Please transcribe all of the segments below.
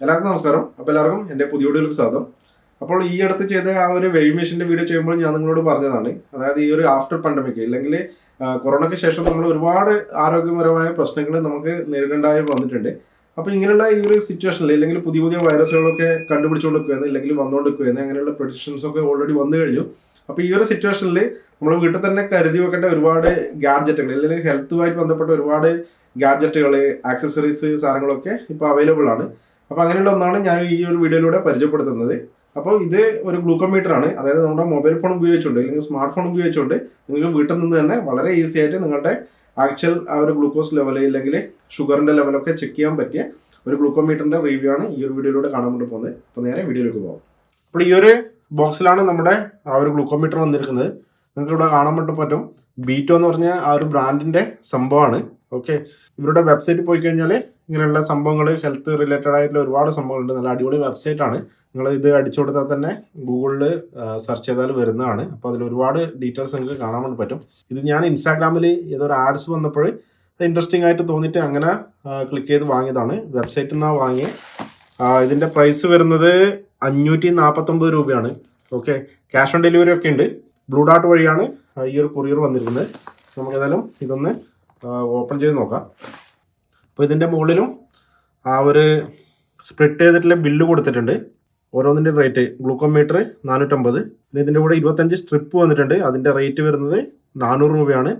എല്ലാവർക്കും നമസ്കാരം. അപ്പോൾ എല്ലാവർക്കും എന്റെ പുതിയ വീഡിയോയിലേക്ക് സ്വാഗതം. അപ്പോൾ ഈ അടുത്ത് ചെയ്ത ആ ഒരു വെയ് മെഷീന്റെ വീഡിയോ ചെയ്യുമ്പോൾ ഞാൻ നിങ്ങളോട് പറഞ്ഞതാണ്. അതായത് ഈ ഒരു ആഫ്റ്റർ പണ്ടമിക് ഇല്ലെങ്കിൽ കൊറോണയ്ക്ക് ശേഷം നമ്മൾ ഒരുപാട് ആരോഗ്യപരമായ പ്രശ്നങ്ങൾ നമുക്ക് നേരിടേണ്ടതായി വന്നിട്ടുണ്ട്. അപ്പോൾ ഇങ്ങനെയുള്ള ഈ ഒരു സിറ്റുവേഷനിൽ അല്ലെങ്കിൽ പുതിയ പുതിയ വൈറസുകളൊക്കെ കണ്ടുപിടിച്ചുകൊണ്ട് നിൽക്കുകയെന്ന് ഇല്ലെങ്കിൽ വന്നുകൊണ്ട് അങ്ങനെയുള്ള പ്രൊഡിക്ഷൻസ് ഒക്കെ ഓൾറെഡി വന്നു കഴിഞ്ഞു. അപ്പോൾ ഈ ഒരു സിറ്റുവേഷനിൽ നമ്മൾ വീട്ടിൽ തന്നെ കരുതി വെക്കേണ്ട ഒരുപാട് ഗാഡ്ജറ്റുകൾ അല്ലെങ്കിൽ ഹെൽത്തുമായിട്ട് ബന്ധപ്പെട്ട ഒരുപാട് ഗാഡ്ജറ്റുകൾ ആക്സസറീസ് സാധനങ്ങളൊക്കെ ഇപ്പോൾ അവൈലബിൾ ആണ്. അപ്പോൾ അങ്ങനെയുള്ള ഒന്നാണ് ഞാൻ ഈ ഒരു വീഡിയോയിലൂടെ പരിചയപ്പെടുത്തുന്നത്. അപ്പോൾ ഇത് ഒരു ഗ്ലൂക്കോമീറ്റർ ആണ് അതായത് നമ്മുടെ മൊബൈൽ ഫോൺ ഉപയോഗിച്ചുകൊണ്ട് അല്ലെങ്കിൽ സ്മാർട്ട് ഫോൺ ഉപയോഗിച്ചുകൊണ്ട് നിങ്ങൾക്ക് വീട്ടിൽ നിന്ന് തന്നെ വളരെ ഈസി ആയിട്ട് നിങ്ങളുടെ ആക്ച്വൽ ആ ഒരു ഗ്ലൂക്കോസ് ലെവൽ അല്ലെങ്കിൽ ഷുഗറിന്റെ ലെവലൊക്കെ ചെക്ക് ചെയ്യാൻ പറ്റിയ ഒരു ഗ്ലൂക്കോമീറ്ററിന്റെ റിവ്യൂ ആണ് ഈ ഒരു വീഡിയോയിലൂടെ കാണാൻ വേണ്ടി പോകുന്നത്. അപ്പോൾ നേരെ വീഡിയോയിലേക്ക് പോകാം അപ്പോൾ ഈ ഒരു ബോക്സിലാണ് നമ്മുടെ ആ ഒരു ഗ്ലൂക്കോമീറ്റർ വന്നിരിക്കുന്നത്. നിങ്ങൾക്ക് ഇവിടെ കാണാൻ വേണ്ടി പറ്റും. ബീറ്റോ എന്ന് പറഞ്ഞ ആ ഒരു ബ്രാൻഡിന്റെ സംഭവമാണ്. ഓക്കെ ഇവരുടെ വെബ്സൈറ്റിൽ പോയി കഴിഞ്ഞാൽ ഇങ്ങനെയുള്ള സംഭവങ്ങൾ ഹെൽത്ത് റിലേറ്റഡ് ആയിട്ടുള്ള ഒരുപാട് സംഭവങ്ങളുണ്ട്. നല്ല അടിപൊളി വെബ്സൈറ്റ് ആണ്. നിങ്ങൾ ഇത് അടിച്ചു കൊടുത്താൽ തന്നെ ഗൂഗിളിൽ സെർച്ച് ചെയ്താൽ വരുന്നതാണ്. അപ്പോൾ അതിൽ ഒരുപാട് ഡീറ്റെയിൽസ് നിങ്ങൾക്ക് കാണാൻ വേണ്ടി പറ്റും. ഇത് ഞാൻ ഇൻസ്റ്റാഗ്രാമിൽ ഏതൊരു ആഡ്സ് വന്നപ്പോൾ ഇൻട്രസ്റ്റിംഗ് ആയിട്ട് തോന്നിയിട്ട് അങ്ങനെ ക്ലിക്ക് ചെയ്ത് വാങ്ങിയതാണ്. വെബ്സൈറ്റിൽ നിന്നാണ് വാങ്ങിയത് ഇതിന്റെ പ്രൈസ് വരുന്നത് അഞ്ഞൂറ്റി നാൽപ്പത്തൊമ്പത് രൂപയാണ്. ഓക്കെ ക്യാഷ് ഓൺ ഡെലിവറി ഒക്കെ ഉണ്ട്. ബ്ലൂ ഡാട്ട് വഴിയാണ് ഈ ഒരു കൊറിയർ വന്നിരുന്നത് നമുക്കേതായാലും ഇതൊന്ന് ഓപ്പൺ ചെയ്ത് നോക്കാം. അപ്പോൾ ഇതിന്റെ മുകളിലും ആ ഒരു സ്പ്ലിറ്റ് ചെയ്തിട്ടുള്ള ബില്ല് കൊടുത്തിട്ടുണ്ട്. ഓരോന്നിന്റെ റേറ്റ് ഗ്ലൂക്കോമീറ്റർ നാനൂറ്റമ്പത്. പിന്നെ ഇതിന്റെ കൂടെ ഇരുപത്തഞ്ച് സ്ട്രിപ്പ് വന്നിട്ടുണ്ട്. അതിന്റെ റേറ്റ് വരുന്നത് നാനൂറ് രൂപയാണ്.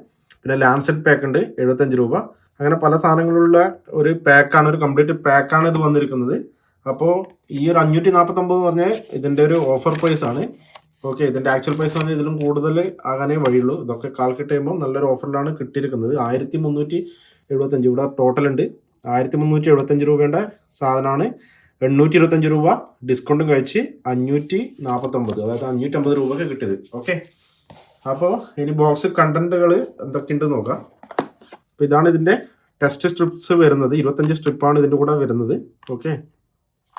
പിന്നെ ലാൻസെറ്റ് പാക്ക് ഉണ്ട് എഴുപത്തഞ്ച് രൂപ. അങ്ങനെ പല സാധനങ്ങളുള്ള ഒരു പാക്കാണ് ഒരു കംപ്ലീറ്റ് പാക്കാണ് ഇത് വന്നിരിക്കുന്നത്. അപ്പോൾ ഈ ഒരു അഞ്ഞൂറ്റി നാൽപ്പത്തൊമ്പത് എന്ന് പറഞ്ഞാൽ ഇതിന്റെ ഒരു ഓഫർ പ്രൈസ് ആണ്. ഓക്കെ ഇതിന്റെ ആക്ച്വൽ പ്രൈസ് പറഞ്ഞാൽ ഇതിലും കൂടുതൽ ആകാനേ വഴിയുള്ളൂ. ഇതൊക്കെ കാൽക്കുലേറ്റ് ചെയ്യുമ്പോൾ നല്ലൊരു ഓഫറിലാണ് കിട്ടിയിരിക്കുന്നത്. ആയിരത്തി മുന്നൂറ്റി എഴുപത്തഞ്ച് ഇവിടെ ടോട്ടൽ ഉണ്ട്. ആയിരത്തി മുന്നൂറ്റി എഴുപത്തഞ്ച് രൂപയുടെ സാധനമാണ് എണ്ണൂറ്റി ഇരുപത്തഞ്ച് രൂപ ഡിസ്കൗണ്ടും കഴിച്ച് അഞ്ഞൂറ്റി നാൽപ്പത്തൊമ്പത് അതായത് അഞ്ഞൂറ്റി അമ്പത് രൂപയ്ക്ക് കിട്ടിയത്. ഓക്കെ അപ്പോൾ ഇനി ബോക്സ് കണ്ടന്റുകൾ എന്തൊക്കെയുണ്ട് നോക്കാം. അപ്പോൾ ഇതാണ് ഇതിന്റെ ടെസ്റ്റ് സ്ട്രിപ്സ് വരുന്നത്. ഇരുപത്തഞ്ച് സ്ട്രിപ്പാണ് ഇതിന്റെ കൂടെ വരുന്നത്. ഓക്കെ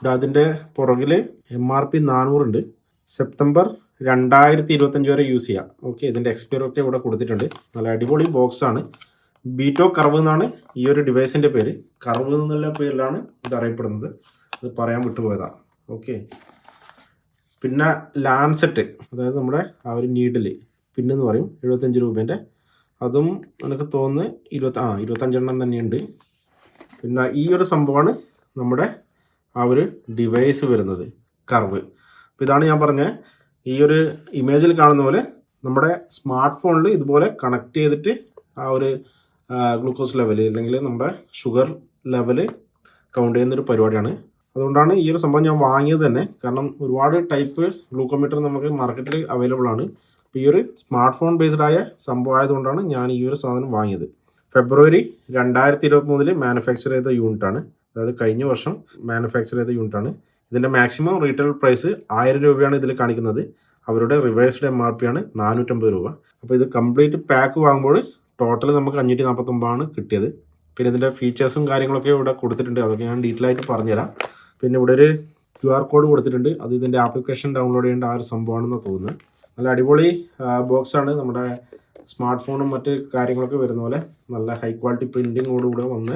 ഇത് അതിന്റെ പുറകിൽ എം ആർ പി നാനൂറുണ്ട് സെപ്റ്റംബർ രണ്ടായിരത്തി ഇരുപത്തഞ്ച് വരെ യൂസ് ചെയ്യാം. ഓക്കെ ഇതിന്റെ എക്സ്പയർ ഒക്കെ ഇവിടെ കൊടുത്തിട്ടുണ്ട്. നല്ല അടിപൊളി ബോക്സ് ആണ്. ബീറ്റോ കർവ് എന്നാണ് ഈ ഒരു ഡിവൈസിന്റെ പേര്. കർവ് എന്നുള്ള പേരിലാണ് ഇത് അറിയപ്പെടുന്നത്. അത് പറയാൻ വിട്ടുപോയതാണ് ഓക്കെ പിന്നെ ലാൻസെറ്റ് അതായത് നമ്മുടെ ആ ഒരു നീഡിൽ പിന്നെന്ന് പറയും എഴുപത്തഞ്ച് രൂപേന്റെ അതും എനിക്ക് തോന്നുന്നു ഇരുപത്തി ആ ഇരുപത്തഞ്ചെണ്ണം തന്നെയുണ്ട്. പിന്നെ ഈ ഒരു സംഭവമാണ് നമ്മുടെ ആ ഒരു ഡിവൈസ് വരുന്നത്. കർവ് അപ്പോൾ ഇതാണ് ഞാൻ പറഞ്ഞ ഈ ഒരു ഇമേജിൽ കാണുന്ന പോലെ നമ്മുടെ സ്മാർട്ട് ഫോണിൽ ഇതുപോലെ കണക്ട് ചെയ്തിട്ട് ആ ഒരു ഗ്ലൂക്കോസ് ലെവൽ അല്ലെങ്കിൽ നമ്മുടെ ഷുഗർ ലെവൽ കൗണ്ട് ചെയ്യുന്ന ഒരു പരിപാടിയാണ്. അതുകൊണ്ടാണ് ഈ ഒരു സംഭവം ഞാൻ വാങ്ങിയത് തന്നെ. കാരണം ഒരുപാട് ടൈപ്പ് ഗ്ലൂക്കോമീറ്റർ നമുക്ക് മാർക്കറ്റിൽ അവൈലബിൾ ആണ്. അപ്പോൾ ഈ ഒരു സ്മാർട്ട് ഫോൺ ബേസ്ഡ് ആയ സംഭവം ആയതുകൊണ്ടാണ് ഞാൻ ഈ ഒരു സാധനം വാങ്ങിയത്. ഫെബ്രുവരി രണ്ടായിരത്തി ഇരുപത്തി മൂന്നിൽ മാനുഫാക്ചർ ചെയ്ത യൂണിറ്റാണ് അതായത് കഴിഞ്ഞ വർഷം മാനുഫാക്ചർ ചെയ്ത യൂണിറ്റാണ് ഇതിന്റെ മാക്സിമം റീറ്റെയിൽ പ്രൈസ് ആയിരം രൂപയാണ് ഇതിൽ കാണിക്കുന്നത്. അവരുടെ റിവേഴ്സ്ഡ് എം ആർ പി ആണ് നാനൂറ്റമ്പത് രൂപ. അപ്പോൾ ഇത് കംപ്ലീറ്റ് പാക്ക് വാങ്ങുമ്പോൾ ടോട്ടൽ നമുക്ക് അഞ്ഞൂറ്റി നാൽപ്പത്തൊമ്പതാണ് കിട്ടിയത്. പിന്നെ ഇതിന്റെ ഫീച്ചേഴ്സും കാര്യങ്ങളൊക്കെ ഇവിടെ കൊടുത്തിട്ടുണ്ട്. അതൊക്കെ ഞാൻ ഡീറ്റെയിൽ ആയിട്ട് പറഞ്ഞുതരാം. പിന്നെ ഇവിടെ ഒരു ക്യു ആർ കോഡ് കൊടുത്തിട്ടുണ്ട്. അത് ഇതിന്റെ ആപ്ലിക്കേഷൻ ഡൗൺലോഡ് ചെയ്യേണ്ട ആ ഒരു സംഭവമാണെന്ന് തോന്നുന്നത്. നല്ല അടിപൊളി ബോക്സാണ് നമ്മുടെ സ്മാർട്ട് ഫോണും മറ്റ് കാര്യങ്ങളൊക്കെ വരുന്ന പോലെ നല്ല ഹൈ ക്വാളിറ്റി പ്രിന്റിങ്ങോടുകൂടെ വന്ന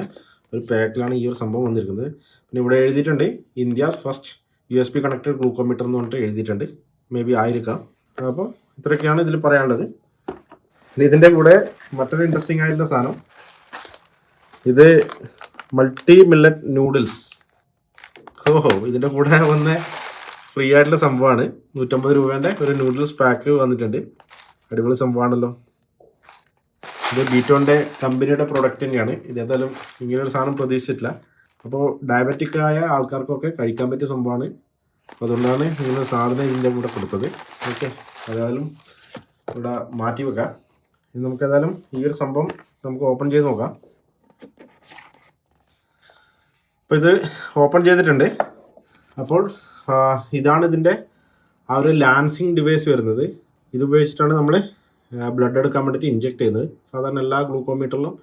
ഒരു പാക്കിലാണ് ഈ ഒരു സംഭവം വന്നിരിക്കുന്നത്. പിന്നെ ഇവിടെ എഴുതിയിട്ടുണ്ട് India's first U S B connected glucometer എന്ന് പറഞ്ഞിട്ട് എഴുതിയിട്ടുണ്ട്. മേ ബി ആയിരിക്കാം. അപ്പോൾ ഇത്രയൊക്കെയാണ് ഇതിൽ പറയാനുള്ളത്. പിന്നെ ഇതിന്റെ കൂടെ മറ്റൊരു ഇൻട്രസ്റ്റിംഗ് ആയിട്ടുള്ള സാധനം. ഇത് മൾട്ടി മില്ലറ്റ് നൂഡിൽസ് ഓഹോ ഇതിന്റെ കൂടെ വന്ന ഫ്രീ ആയിട്ടുള്ള സംഭവമാണ്. നൂറ്റമ്പത് രൂപേന്റെ ഒരു നൂഡിൽസ് പാക്ക് വന്നിട്ടുണ്ട്. അടിപൊളി സംഭവമാണല്ലോ. ഇത് ബീറ്റോണിന്റെ കമ്പനിയുടെ പ്രൊഡക്റ്റ് തന്നെയാണ്. ഇത് ഏതായാലും ഇങ്ങനൊരു സാധനം പ്രതീക്ഷിച്ചിട്ടില്ല. അപ്പോൾ ഡയബറ്റിക് ആയ ആൾക്കാർക്കൊക്കെ കഴിക്കാൻ പറ്റിയ സംഭവമാണ്. അപ്പോൾ അതുകൊണ്ടാണ് ഇങ്ങനെ സാധനം ഇതിന്റെ കൂടെ കൊടുത്തത്. ഓക്കെ. ഏതായാലും ഇവിടെ മാറ്റി വെക്കാം. ഇനി നമുക്ക് ഏതായാലും ഈ ഒരു സംഭവം നമുക്ക് ഓപ്പൺ ചെയ്ത് നോക്കാം. അപ്പോൾ ഇത് ഓപ്പൺ ചെയ്തിട്ടുണ്ട്. അപ്പോൾ ഇതാണ് ഇതിന്റെ ആ ഒരു ലാൻസിങ് ഡിവൈസ് വരുന്നത്. ഇത് ഉപയോഗിച്ചിട്ടാണ് നമ്മൾ ബ്ലഡ് എടുക്കാൻ വേണ്ടിയിട്ട് ഇഞ്ചെക്ട് ചെയ്യുന്നത് സാധാരണ എല്ലാ ഗ്ലൂക്കോമീറ്ററിലും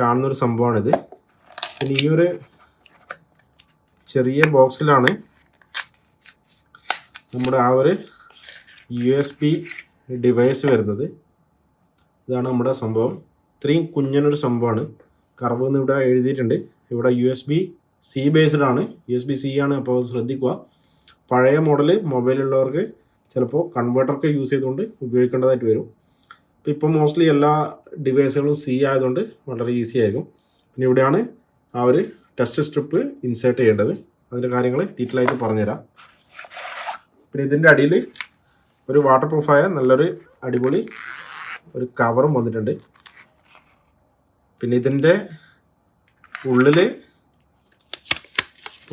കാണുന്ന ഒരു സംഭവമാണിത്. പിന്നെ ഈ ഒരു ചെറിയ ബോക്സിലാണ് നമ്മുടെ ആ ഒരു യു എസ് പി ഡിവൈസ് വരുന്നത്. ഇതാണ് നമ്മുടെ സംഭവം. ഇത്രയും കുഞ്ഞനൊരു സംഭവമാണ്. കർവ് എന്ന് ഇവിടെ എഴുതിയിട്ടുണ്ട്. ഇവിടെ U S B C based ആണ്. യു എസ് ബി സി ആണ് അപ്പോൾ ശ്രദ്ധിക്കുക. പഴയ മോഡൽ മൊബൈലുള്ളവർക്ക് ചിലപ്പോൾ കൺവേർട്ടറൊക്കെ യൂസ് ചെയ്തുകൊണ്ട് ഉപയോഗിക്കേണ്ടതായിട്ട് വരും. ഇപ്പോൾ മോസ്റ്റ്ലി എല്ലാ ഡിവൈസുകളും സി ആയതുകൊണ്ട് വളരെ ഈസി ആയിരിക്കും. പിന്നെ ഇവിടെയാണ് ആ ഒരു ടെസ്റ്റ് സ്ട്രിപ്പ് ഇൻസേർട്ട് ചെയ്യേണ്ടത്. അതിന്റെ കാര്യങ്ങൾ ഡീറ്റെയിൽ ആയിട്ട് പറഞ്ഞുതരാം. പിന്നെ ഇതിന്റെ അടിയിൽ ഒരു വാട്ടർ പ്രൂഫായ നല്ലൊരു അടിപൊളി ഒരു കവറും വന്നിട്ടുണ്ട്. പിന്നെ ഇതിന്റെ ഉള്ളിൽ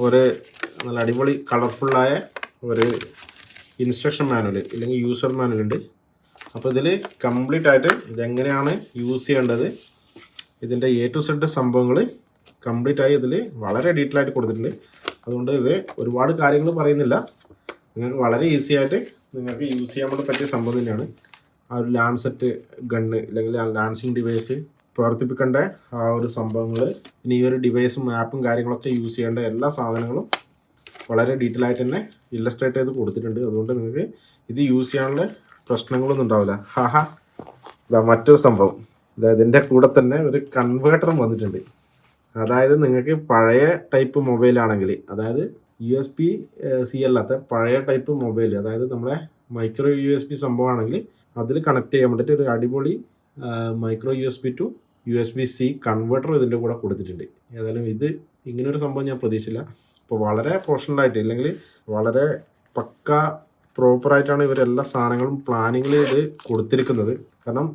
ഒരു നല്ല അടിപൊളി കളർഫുള്ളായ ഒരു ഇൻസ്ട്രക്ഷൻ മാനുവൽ ഇല്ലെങ്കിൽ യൂസർ മാനുവൽ ഉണ്ട്. അപ്പോൾ ഇതിൽ കംപ്ലീറ്റ് ആയിട്ട് ഇതെങ്ങനെയാണ് യൂസ് ചെയ്യേണ്ടത്? ഇതിന്റെ എ ടു സെഡ് സംഭവങ്ങൾ കംപ്ലീറ്റ് ആയി ഇതിൽ വളരെ ഡീറ്റെയിൽ ആയിട്ട് കൊടുത്തിട്ടുണ്ട്. അതുകൊണ്ട് ഇത് ഒരുപാട് കാര്യങ്ങൾ പറയുന്നില്ല. നിങ്ങൾക്ക് വളരെ ഈസി ആയിട്ട് നിങ്ങൾക്ക് യൂസ് ചെയ്യാൻ വേണ്ടി പറ്റിയ സംഭവം തന്നെയാണ്. ആ ഒരു ലാൻസെറ്റ് ഗണ്ണ് അല്ലെങ്കിൽ ആ ലാൻസിങ് ഡിവൈസ് പ്രവർത്തിപ്പിക്കേണ്ട ആ ഒരു സംഭവങ്ങൾ ഇനി ഈ ഒരു ഡിവൈസും ആപ്പും കാര്യങ്ങളൊക്കെ യൂസ് ചെയ്യേണ്ട എല്ലാ സാധനങ്ങളും വളരെ ഡീറ്റെയിൽ ആയിട്ട് തന്നെ ഇല്ലസ്ട്രേറ്റ് ചെയ്ത് കൊടുത്തിട്ടുണ്ട്. അതുകൊണ്ട് നിങ്ങൾക്ക് ഇത് യൂസ് ചെയ്യാനുള്ള പ്രശ്നങ്ങളൊന്നും ഉണ്ടാവില്ല ഹാഹാ. ഇതാ മറ്റൊരു സംഭവം. ഇതിന്റെ കൂടെ തന്നെ ഒരു കൺവേർട്ടറും വന്നിട്ടുണ്ട്. അതായത് നിങ്ങൾക്ക് പഴയ ടൈപ്പ് മൊബൈൽ ആണെങ്കിൽ അതായത് യു എസ് പി സി അല്ലാത്ത പഴയ ടൈപ്പ് മൊബൈൽ അതായത് നമ്മുടെ മൈക്രോ യു എസ് പി സംഭവമാണെങ്കിൽ അതിൽ കണക്ട് ചെയ്യാൻ വേണ്ടിയിട്ട് ഒരു അടിപൊളി micro U S B to U S B C converter ഇതിന്റെ കൂടെ കൊടുത്തിട്ടുണ്ട്. ഏതായാലും ഇത് ഇങ്ങനൊരു സംഭവം ഞാൻ പ്രതീക്ഷിച്ചില്ല. അപ്പോൾ വളരെ പ്രൊഫഷണലായിട്ട് ഇല്ലെങ്കിൽ വളരെ പക്ക പ്രോപ്പറായിട്ടാണ് ഇവരെല്ലാ സാധനങ്ങളും പ്ലാനിങ്ങിൽ ഇത് കൊടുത്തിരിക്കുന്നത്. കാരണം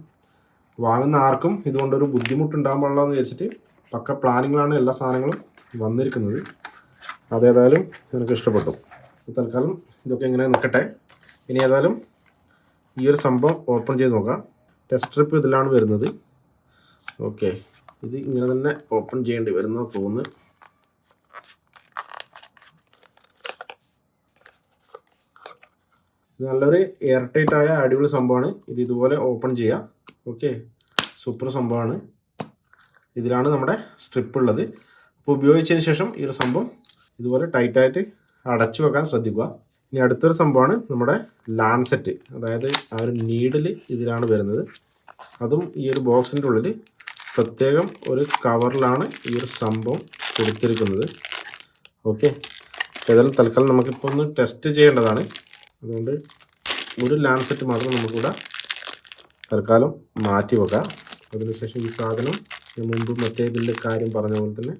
വാങ്ങുന്ന ആർക്കും ഇതുകൊണ്ടൊരു ബുദ്ധിമുട്ടുണ്ടാകാൻ പാടില്ലെന്ന് വിചാരിച്ചിട്ട് പക്ക പ്ലാനിങ്ങിലാണ് എല്ലാ സാധനങ്ങളും വന്നിരിക്കുന്നത്. അതേതായാലും എനിക്ക് ഇഷ്ടപ്പെട്ടു. തൽക്കാലം ഇതൊക്കെ ഇങ്ങനെ നിൽക്കട്ടെ. ഇനി ഏതായാലും ഈ ഒരു സംഭവം ഓപ്പൺ ചെയ്ത് നോക്കാം ടെസ്റ്റ് ട്രിപ്പ് ഇതിലാണ് വരുന്നത്. ഓക്കെ ഇത് ഇങ്ങനെ തന്നെ ഓപ്പൺ ചെയ്യേണ്ടി വരുന്നത് തോന്നുന്നു. നല്ലൊരു എയർ ടൈറ്റ് ആയ അടിപൊളി സംഭവമാണ്. ഇത് ഇതുപോലെ ഓപ്പൺ ചെയ്യാം. ഓക്കെ സൂപ്പർ സംഭവമാണ്. ഇതിലാണ് നമ്മുടെ സ്ട്രിപ്പ് ഉള്ളത്. അപ്പോൾ ഉപയോഗിച്ചതിന് ശേഷം ഈ ഒരു സംഭവം ഇതുപോലെ ടൈറ്റായിട്ട് അടച്ചു വെക്കാൻ ശ്രദ്ധിക്കുക. ഇനി അടുത്തൊരു സംഭവമാണ് നമ്മുടെ ലാൻസെറ്റ് അതായത് ആ ഒരു നീഡിൽ ഇതിലാണ് വരുന്നത്. അതും ഈ ഒരു ബോക്സിന്റെ ഉള്ളിൽ പ്രത്യേകം ഒരു കവറിലാണ് ഈ ഒരു സംഭവം കൊടുത്തിരിക്കുന്നത്. ഓക്കെ ഏതായാലും തൽക്കാലം നമുക്കിപ്പോൾ ഒന്ന് ടെസ്റ്റ് ചെയ്യേണ്ടതാണ്. അതുകൊണ്ട് ഒരു ലാൻസെറ്റ് മാത്രം നമുക്കിവിടെ തൽക്കാലം മാറ്റി വെക്കാം. അതിനുശേഷം ഈ സാധനം ഞാൻ മുമ്പ് മറ്റേ ഇതിന്റെ കാര്യം പറഞ്ഞ പോലെ തന്നെ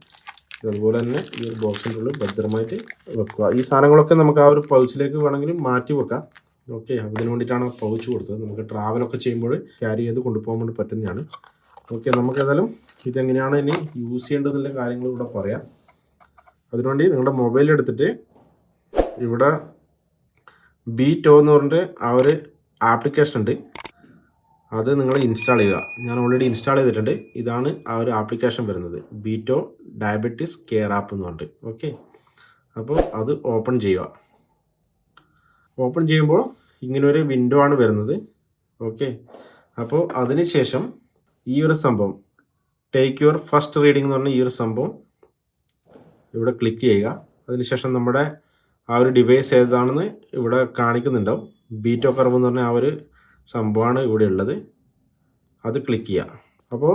അതുപോലെ തന്നെ ഈ ഒരു ബോക്സിന്റെ ഉള്ളിൽ ഭദ്രമായിട്ട് വെക്കുക. ഈ സാധനങ്ങളൊക്കെ നമുക്ക് ആ ഒരു പൗച്ചിലേക്ക് വേണമെങ്കിൽ മാറ്റി വെക്കാം. ഓക്കെ അതിന് വേണ്ടിയിട്ടാണ് പൗച്ച് കൊടുത്തത്. നമുക്ക് ട്രാവലൊക്കെ ചെയ്യുമ്പോൾ ക്യാരി ചെയ്ത് കൊണ്ടുപോകാൻ വേണ്ടി പറ്റുന്നതാണ്. ഓക്കെ നമുക്ക് ഏതായാലും ഇതെങ്ങനെയാണ് ഇനി യൂസ് ചെയ്യേണ്ടതിന്റെ കാര്യങ്ങൾ ഇവിടെ പറയാം. അതിനുവേണ്ടി നിങ്ങളുടെ മൊബൈൽ എടുത്തിട്ട് ഇവിടെ ബീറ്റോ എന്ന് പറഞ്ഞിട്ട് ആ ഒരു ആപ്ലിക്കേഷൻ ഉണ്ട്. അത് നിങ്ങൾ ഇൻസ്റ്റാൾ ചെയ്യുക. ഞാൻ ഓൾറെഡി ഇൻസ്റ്റാൾ ചെയ്തിട്ടുണ്ട്. ഇതാണ് ആ ഒരു ആപ്ലിക്കേഷൻ വരുന്നത്. ബീറ്റോ ഡയബറ്റീസ് കെയർ ആപ്പ് എന്ന് പറഞ്ഞിട്ട്. ഓക്കെ അപ്പോൾ അത് ഓപ്പൺ ചെയ്യുക. ഓപ്പൺ ചെയ്യുമ്പോൾ ഇങ്ങനൊരു വിൻഡോ ആണ് വരുന്നത്. ഓക്കെ അപ്പോൾ അതിനുശേഷം ഈ ഒരു സംഭവം. ടേക്ക് യുവർ ഫസ്റ്റ് റീഡിംഗ് എന്ന് പറഞ്ഞ ഈ ഒരു സംഭവം ഇവിടെ ക്ലിക്ക് ചെയ്യുക. അതിനുശേഷം നമ്മുടെ ആ ഒരു ഡിവൈസ് ഏതാണെന്ന് ഇവിടെ കാണിക്കുന്നുണ്ടാവും. ബീറ്റോ കർവ് എന്ന് പറഞ്ഞ ആ ഒരു സംഭവമാണ് ഇവിടെ ഉള്ളത്. അത് ക്ലിക്ക് ചെയ്യുക അപ്പോൾ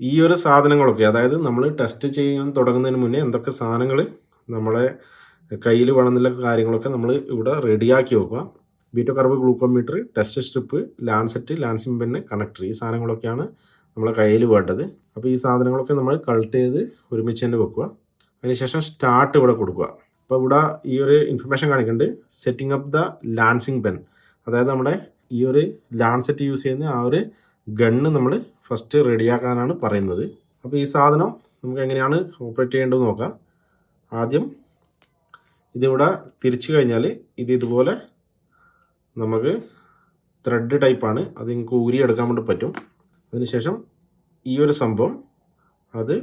ഈ ഒരു സാധനങ്ങളൊക്കെ അതായത് നമ്മൾ ടെസ്റ്റ് ചെയ്യാൻ തുടങ്ങുന്നതിന് മുന്നേ എന്തൊക്കെ സാധനങ്ങൾ നമ്മളെ കയ്യിൽ വേണമെന്നുള്ള കാര്യങ്ങളൊക്കെ നമ്മൾ ഇവിടെ റെഡിയാക്കി വെക്കുക. Beato curve glucometer test strip lancet lancing pen connector ഈ സാധനങ്ങളൊക്കെയാണ് നമ്മളെ കയ്യിൽ വേണ്ടത്. അപ്പോൾ ഈ സാധനങ്ങളൊക്കെ നമ്മൾ കളക്ട് ചെയ്ത് ഒരുമിച്ച് തന്നെ വെക്കുക. അതിനുശേഷം സ്റ്റാർട്ട് ഇവിടെ കൊടുക്കുക. അപ്പോൾ ഇവിടെ ഈ ഒരു ഇൻഫർമേഷൻ കാണിക്കുന്നുണ്ട് setting up the landing pen അതായത് നമ്മുടെ ഈ ഒരു ലാൻസെറ്റ് യൂസ് ചെയ്യുന്ന ആ ഒരു ഗണ്ണ് നമ്മൾ ഫസ്റ്റ് റെഡിയാക്കാനാണ് പറയുന്നത്. അപ്പോൾ ഈ സാധനം നമുക്ക് എങ്ങനെയാണ് ഓപ്പറേറ്റ് ചെയ്യേണ്ടത് നോക്കാം. ആദ്യം ഇതിവിടെ തിരിച്ചു കഴിഞ്ഞാൽ ഇത് ഇതുപോലെ നമുക്ക് ത്രെഡ് ടൈപ്പാണ് അത് നിങ്ങൾക്ക് ഊരി എടുക്കാൻ വേണ്ടി പറ്റും. അതിനുശേഷം ഈ ഒരു സംഭവം അത്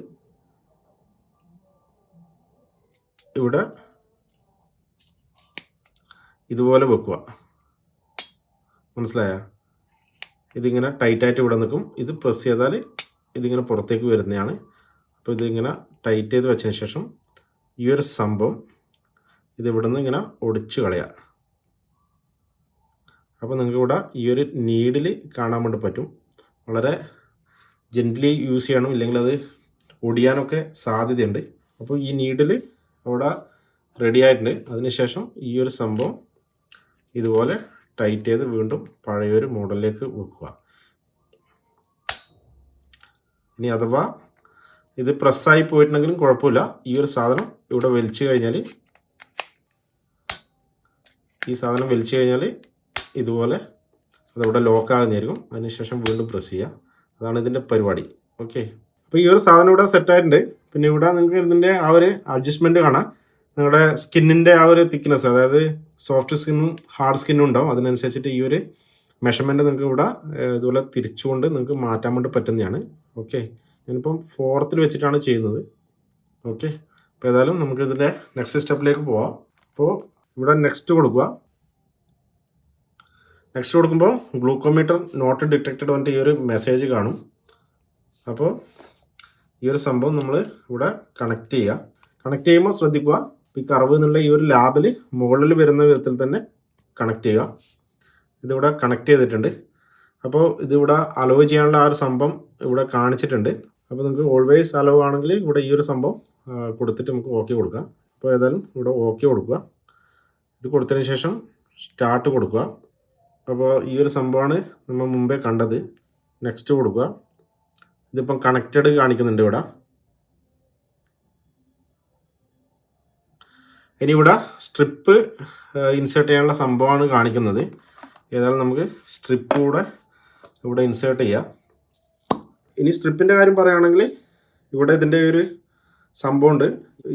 ഇവിടെ ഇതുപോലെ വെക്കുക. മനസ്സിലായ? ഇതിങ്ങനെ ടൈറ്റായിട്ട് ഇവിടെ നിൽക്കും. ഇത് പ്രസ് ചെയ്താൽ ഇതിങ്ങനെ പുറത്തേക്ക് വരുന്നതാണ്. അപ്പോൾ ഇതിങ്ങനെ ടൈറ്റ് ചെയ്ത് വെച്ചതിന് ശേഷം ഈ ഒരു സംഭവം ഇത് ഇവിടെ നിന്ന് ഇങ്ങനെ ഒടിച്ച് കളയുക അപ്പോൾ നിങ്ങൾക്ക് ഇവിടെ ഈ ഒരു നീഡിൽ കാണാൻ വേണ്ടി പറ്റും. വളരെ ജെന്റലി യൂസ് ചെയ്യണം ഇല്ലെങ്കിൽ അത് ഒടിയാനൊക്കെ സാധ്യതയുണ്ട്. അപ്പോൾ ഈ നീഡിൽ അവിടെ റെഡി ആയിട്ടുണ്ട്. അതിനുശേഷം ഈ ഒരു സംഭവം ഇതുപോലെ ടൈറ്റ് ചെയ്ത് വീണ്ടും പഴയൊരു മോഡലിലേക്ക് വെക്കുക. ഇനി അഥവാ ഇത് പ്രസ്സായി പോയിട്ടുണ്ടെങ്കിലും കുഴപ്പമില്ല. ഈ ഒരു സാധനം ഇവിടെ വലിച്ചു കഴിഞ്ഞാൽ ഈ സാധനം വലിച്ചു കഴിഞ്ഞാൽ ഇതുപോലെ അതവിടെ ലോക്കാകുന്നതായിരിക്കും അതിനുശേഷം വീണ്ടും പ്രസ് ചെയ്യുക. അതാണ് ഇതിന്റെ പരിപാടി. ഓക്കെ അപ്പോൾ ഈ ഒരു സാധനം ഇവിടെ സെറ്റായിട്ടുണ്ട് പിന്നെ ഇവിടെ നിങ്ങൾക്ക് ഇതിന്റെ ആ ഒരു അഡ്ജസ്റ്റ്മെന്റ് കാണാം. നിങ്ങളുടെ സ്കിന്നിന്റെ ആ ഒരു തിക്നെസ് അതായത് സോഫ്റ്റ് സ്കിന്നും ഹാർഡ് സ്കിന്നും ഉണ്ടാവും. അതിനനുസരിച്ചിട്ട് ഈ ഒരു മെഷർമെന്റ് നിങ്ങൾക്ക് ഇവിടെ ഇതുപോലെ തിരിച്ചുകൊണ്ട് നിങ്ങൾക്ക് മാറ്റാൻ വേണ്ടി പറ്റുന്നതാണ്. ഓക്കെ ഞാനിപ്പം ഫോർത്തിൽ വെച്ചിട്ടാണ് ചെയ്യുന്നത്. ഓക്കെ അപ്പോൾ ഏതായാലും നമുക്ക് ഇതിന്റെ നെക്സ്റ്റ് സ്റ്റെപ്പിലേക്ക് പോവാം. അപ്പോൾ ഇവിടെ നെക്സ്റ്റ് കൊടുക്കുക. നെക്സ്റ്റ് കൊടുക്കുമ്പോൾ ഗ്ലൂക്കോമീറ്റർ നോട്ട് ഡിറ്റക്റ്റഡ് വന്നിട്ട് ഈ ഒരു മെസ്സേജ് കാണും. അപ്പോൾ ഈ ഒരു സംഭവം നമ്മൾ ഇവിടെ കണക്ട് ചെയ്യുക കണക്ട് ചെയ്യുമ്പോൾ ശ്രദ്ധിക്കുക. ഈ കർവ് എന്നുള്ള ഈ ഒരു ലാബിൽ മുകളിൽ വരുന്ന വിധത്തിൽ തന്നെ കണക്ട് ചെയ്യുക. ഇതിവിടെ കണക്ട് ചെയ്തിട്ടുണ്ട്. അപ്പോൾ ഇതിവിടെ അലോ ചെയ്യാനുള്ള ആ ഒരു സംഭവം ഇവിടെ കാണിച്ചിട്ടുണ്ട്. അപ്പോൾ നമുക്ക് ഓൾവേസ് അലോ ആണെങ്കിൽ ഇവിടെ ഈ ഒരു സംഭവം കൊടുത്തിട്ട് നമുക്ക് ഓക്കെ കൊടുക്കാം. അപ്പോൾ ഏതായാലും ഇവിടെ ഓക്കെ കൊടുക്കുക. ഇത് കൊടുത്തതിന് ശേഷം സ്റ്റാർട്ട് കൊടുക്കുക. അപ്പോൾ ഈ ഒരു സംഭവമാണ് നമ്മൾ മുമ്പേ കണ്ടത്. നെക്സ്റ്റ് കൊടുക്കുക. ഇതിപ്പം കണക്റ്റഡ് കാണിക്കുന്നുണ്ട് ഇവിടെ. ഇനി ഇവിടെ സ്ട്രിപ്പ് ഇൻസേർട്ട് ചെയ്യാനുള്ള സംഭവമാണ് കാണിക്കുന്നത്. ഏതായാലും നമുക്ക് സ്ട്രിപ്പ് കൂടെ ഇവിടെ ഇൻസേർട്ട് ചെയ്യാം. ഇനി സ്ട്രിപ്പിന്റെ കാര്യം പറയുകയാണെങ്കിൽ ഇവിടെ ഇതിന്റെ ഒരു സംഭവമുണ്ട്.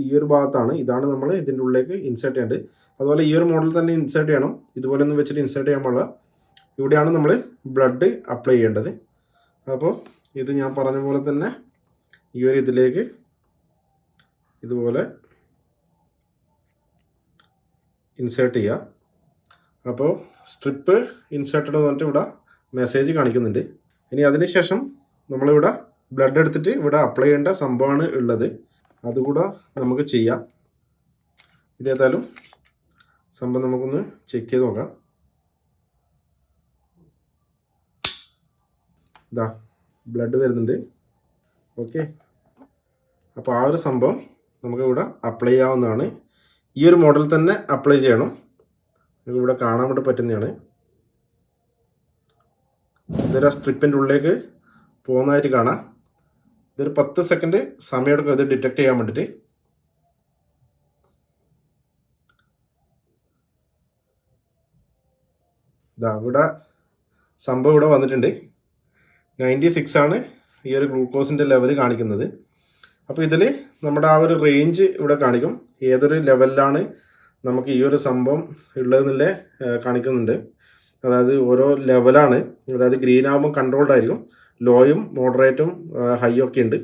ഈ ഒരു ഭാഗത്താണ്. ഇതാണ് നമ്മൾ ഇതിന്റെ ഉള്ളിലേക്ക് ഇൻസേർട്ട് ചെയ്യേണ്ടത്. അതുപോലെ ഈ ഒരു മോഡൽ തന്നെ ഇൻസേർട്ട് ചെയ്യണം. ഇതുപോലെ ഒന്ന് വെച്ചിട്ട് ഇൻസേർട്ട് ചെയ്യാൻ പാടില്ല. ഇവിടെയാണ് നമ്മൾ ബ്ലഡ് അപ്ലൈ ചെയ്യേണ്ടത്. അപ്പോൾ ഇത് ഞാൻ പറഞ്ഞ പോലെ തന്നെ ഈ ഒരു ഇതിലേക്ക് ഇതുപോലെ ഇൻസേർട്ട് ചെയ്യുക അപ്പോൾ സ്ട്രിപ്പ് ഇൻസേർട്ടഡ് എന്ന് പറഞ്ഞിട്ട് ഇവിടെ മെസ്സേജ് കാണിക്കുന്നുണ്ട്. ഇനി അതിനുശേഷം നമ്മളിവിടെ ബ്ലഡ് എടുത്തിട്ട് ഇവിടെ അപ്ലൈ ചെയ്യേണ്ട സംഭവമാണ് ഉള്ളത്. അതുകൂടെ നമുക്ക് ചെയ്യാം. ഇതേതായാലും സംഭവം നമുക്കൊന്ന് ചെക്ക് ചെയ്ത് നോക്കാം. ഇതാ ബ്ലഡ് വരുന്നുണ്ട്. ഓക്കെ അപ്പോൾ ആ ഒരു സംഭവം നമുക്കിവിടെ അപ്ലൈ ചെയ്യാവുന്നതാണ്. ഈ ഒരു മോഡൽ തന്നെ അപ്ലൈ ചെയ്യണം. ഇവിടെ കാണാൻ വേണ്ടി പറ്റുന്നതാണ്. ഇതൊരു ആ സ്ട്രിപ്പിന്റെ ഉള്ളിലേക്ക് പോകുന്നതായിട്ട് കാണാം. ഇതൊരു പത്ത് സെക്കൻഡ് സമയമെടുക്കും ഇത് ഡിറ്റക്ട് ചെയ്യാൻ വേണ്ടിയിട്ട്. ഇതാ ഇവിടെ സംഭവം ഇവിടെ വന്നിട്ടുണ്ട്. നയന്റി സിക്സ് ആണ് ഈ ഒരു ഗ്ലൂക്കോസിന്റെ ലെവൽ കാണിക്കുന്നത്. അപ്പോൾ ഇതിൽ നമ്മുടെ ആ ഒരു റേഞ്ച് ഇവിടെ കാണിക്കും. ഏതൊരു ലെവലിലാണ് നമുക്ക് ഈ ഒരു സംഭവം ഉള്ളതെന്നുള്ള കാണിക്കുന്നുണ്ട്. അതായത് ഓരോ ലെവലാണ് അതായത് ഗ്രീൻ ആകുമ്പോൾ കൺട്രോൾഡ് ആയിരിക്കും. ലോയും മോഡറേറ്റും ഹൈ ഒക്കെ ഉണ്ട്.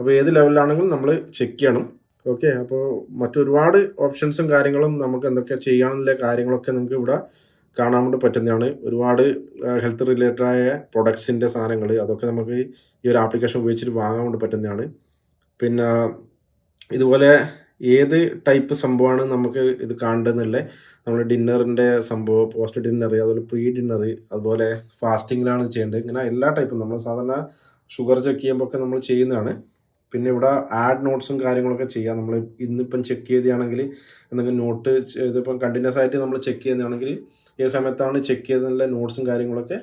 അപ്പോൾ ഏത് ലെവലിലാണെങ്കിലും നമ്മൾ ചെക്ക് ചെയ്യണം. ഓക്കെ അപ്പോൾ മറ്റൊരുപാട് ഓപ്ഷൻസും കാര്യങ്ങളും നമുക്ക് എന്തൊക്കെ ചെയ്യാനുള്ള കാര്യങ്ങളൊക്കെ നമുക്ക് ഇവിടെ കാണാൻ വേണ്ടി പറ്റുന്നതാണ്. ഒരുപാട് ഹെൽത്ത് റിലേറ്റഡായ പ്രൊഡക്ട്സിന്റെ സാധനങ്ങൾ അതൊക്കെ നമുക്ക് ഈ ഒരു ആപ്ലിക്കേഷൻ ഉപയോഗിച്ചിട്ട് വാങ്ങാൻ വേണ്ടി പറ്റുന്നതാണ്. പിന്നെ ഇതുപോലെ ഏത് ടൈപ്പ് സംഭവമാണ് നമുക്ക് ഇത് കാണേണ്ടതെന്നുള്ള നമ്മൾ ഡിന്നറിന്റെ സംഭവം പോസ്റ്റ് ഡിന്നർ അതുപോലെ പ്രീ ഡിന്നർ അതുപോലെ ഫാസ്റ്റിങ്ങിലാണ് ചെയ്യേണ്ടത്. ഇങ്ങനെ എല്ലാ ടൈപ്പും നമ്മൾ സാധാരണ ഷുഗർ ചെക്ക് ചെയ്യുമ്പോൾ ഒക്കെ നമ്മൾ ചെയ്യുന്നതാണ്. പിന്നെ ഇവിടെ ആഡ് നോട്ട്സും കാര്യങ്ങളൊക്കെ ചെയ്യാം. നമ്മൾ ഇന്നിപ്പം ചെക്ക് ചെയ്തതാണെങ്കിൽ എന്തെങ്കിലും നോട്ട് ഇതിപ്പം കണ്ടിന്യൂസ് ആയിട്ട് നമ്മൾ ചെക്ക് ചെയ്യുന്നതാണെങ്കിൽ ഏത് സമയത്താണ് ചെക്ക് ചെയ്തതിനുള്ള നോട്ട്സും കാര്യങ്ങളൊക്കെ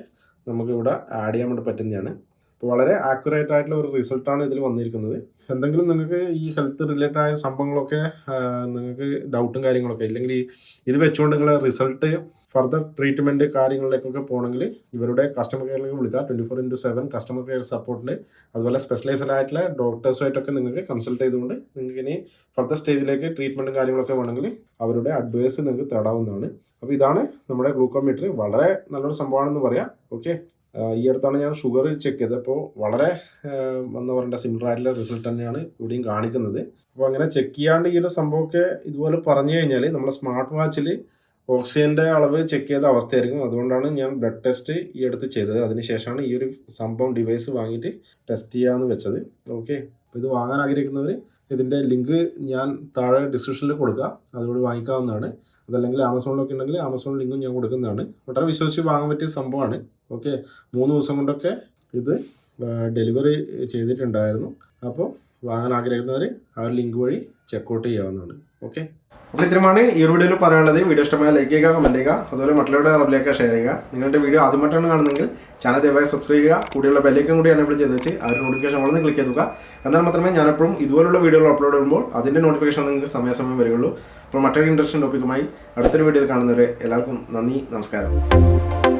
നമുക്ക് ഇവിടെ ആഡ് ചെയ്യാൻ വേണ്ടി പറ്റുന്നതാണ്. അപ്പോൾ വളരെ ആക്യുറേറ്റ് ആയിട്ടുള്ള ഒരു റിസൾട്ടാണ് ഇതിൽ വന്നിരിക്കുന്നത്. എന്തെങ്കിലും നിങ്ങൾക്ക് ഈ ഹെൽത്ത് റിലേറ്റഡ് ആയ സംഭവങ്ങളൊക്കെ നിങ്ങൾക്ക് ഡൗട്ടും കാര്യങ്ങളൊക്കെ ഇല്ലെങ്കിൽ ഇത് വെച്ചുകൊണ്ട് നിങ്ങൾ റിസൾട്ട് ഫർദർ ട്രീറ്റ്മെന്റ് കാര്യങ്ങളിലേക്കൊക്കെ പോകണമെങ്കിൽ ഇവരുടെ കസ്റ്റമർ കെയറിലേക്ക് വിളിക്കുക. Twenty four into seven customer care സപ്പോർട്ടുണ്ട് അതുപോലെ സ്പെഷ്യലൈസ്ഡ് ആയിട്ടുള്ള ഡോക്ടേഴ്സുമായിട്ടൊക്കെ നിങ്ങൾക്ക് കൺസൾട്ട് ചെയ്തുകൊണ്ട് നിങ്ങൾക്ക് ഇനി ഫർദർ സ്റ്റേജിലേക്ക് ട്രീറ്റ്മെന്റും കാര്യങ്ങളൊക്കെ വേണമെങ്കിൽ അവരുടെ അഡ്വൈസ് നിങ്ങൾക്ക് തേടാവുന്നതാണ്. അപ്പോൾ ഇതാണ് നമ്മുടെ ഗ്ലൂക്കോമീറ്റർ വളരെ നല്ലൊരു സംഭവമാണെന്ന് പറയാം. ഓക്കെ ഈ അടുത്താണ് ഞാൻ ഷുഗർ ചെക്ക് ചെയ്തത്. അപ്പോൾ വളരെ എന്താ പറയണ്ട സിമിലർ ആയിട്ടുള്ള റിസൾട്ട് തന്നെയാണ് ഇവിടെയും കാണിക്കുന്നത്. അപ്പോൾ അങ്ങനെ ചെക്ക് ചെയ്യാണ്ട് ഈ ഒരു സംഭവമൊക്കെ ഇതുപോലെ പറഞ്ഞു കഴിഞ്ഞാൽ നമ്മുടെ സ്മാർട്ട് വാച്ചിൽ ഓക്സിജന്റെ അളവ് ചെക്ക് ചെയ്ത അവസ്ഥയായിരിക്കും. അതുകൊണ്ടാണ് ഞാൻ ബ്ലഡ് ടെസ്റ്റ് ഈ അടുത്ത് ചെയ്തത്. അതിനുശേഷമാണ് ഈ ഒരു സംഭവം ഡിവൈസ് വാങ്ങിയിട്ട് ടെസ്റ്റ് ചെയ്യാമെന്ന് വെച്ചത്. ഓക്കെ അപ്പോൾ ഇത് വാങ്ങാൻ ആഗ്രഹിക്കുന്നവർ ഇതിന്റെ ലിങ്ക് ഞാൻ താഴെ ഡിസ്ക്രിപ്ഷനിൽ കൊടുക്കാം. അതുകൊണ്ട് വാങ്ങിക്കാവുന്നതാണ്. അതല്ലെങ്കിൽ ആമസോണിലൊക്കെ ഉണ്ടെങ്കിൽ ആമസോൺ ലിങ്കും ഞാൻ കൊടുക്കുന്നതാണ്. വളരെ വിശ്വസിച്ച് വാങ്ങാൻ പറ്റിയ സംഭവമാണ്. ഓക്കെ. മൂന്ന് ദിവസം കൊണ്ടൊക്കെ ഇത് ഡെലിവറി ചെയ്തിട്ടുണ്ടായിരുന്നു. അപ്പോൾ വാങ്ങാൻ ആഗ്രഹിക്കുന്നവർ ആ ഒരു ലിങ്ക് വഴി ചെക്കൗട്ട് ചെയ്യാവുന്നതാണ്. ഓക്കെ. അപ്പോൾ ഇത്രയുമാണ് ഈ ഒരു വീഡിയോയിൽ പറയാനുള്ളത്. വീഡിയോ ഇഷ്ടമായ ലൈക്ക് ചെയ്യുക കമന്റ് ചെയ്യുക അതുപോലെ മറ്റുള്ളവരുടെ അറിവിലേക്ക് ഷെയർ ചെയ്യുക. നിങ്ങളുടെ വീഡിയോ ആദ്യമായിട്ടാണ് കാണുന്നെങ്കിൽ ചാനൽ ദയവായി സബ്സ്ക്രൈബ് ചെയ്യുക. കൂടിയുള്ള ബെല്ലേക്കും കൂടി എനേബിൾ ചെയ്ത് വെച്ച് ആ ഒരു നോട്ടിഫിക്കേഷൻ ഒന്ന് ക്ലിക്ക് ചെയ്തുക എന്നാൽ മാത്രമേ ഞാനെപ്പോഴും ഇതുപോലുള്ള വീഡിയോകൾ അപ്ലോഡ് ചെയ്യുമ്പോൾ അതിന്റെ നോട്ടിഫിക്കേഷൻ നിങ്ങൾക്ക് സമയാസമയം വരികയുള്ളൂ. അപ്പോൾ മറ്റൊരു ഇൻട്രസ്റ്റിംഗ് ടോപ്പിക്കുമായി അടുത്തൊരു വീഡിയോയിൽ കാണുന്നവരെ എല്ലാവർക്കും നന്ദി നമസ്കാരം.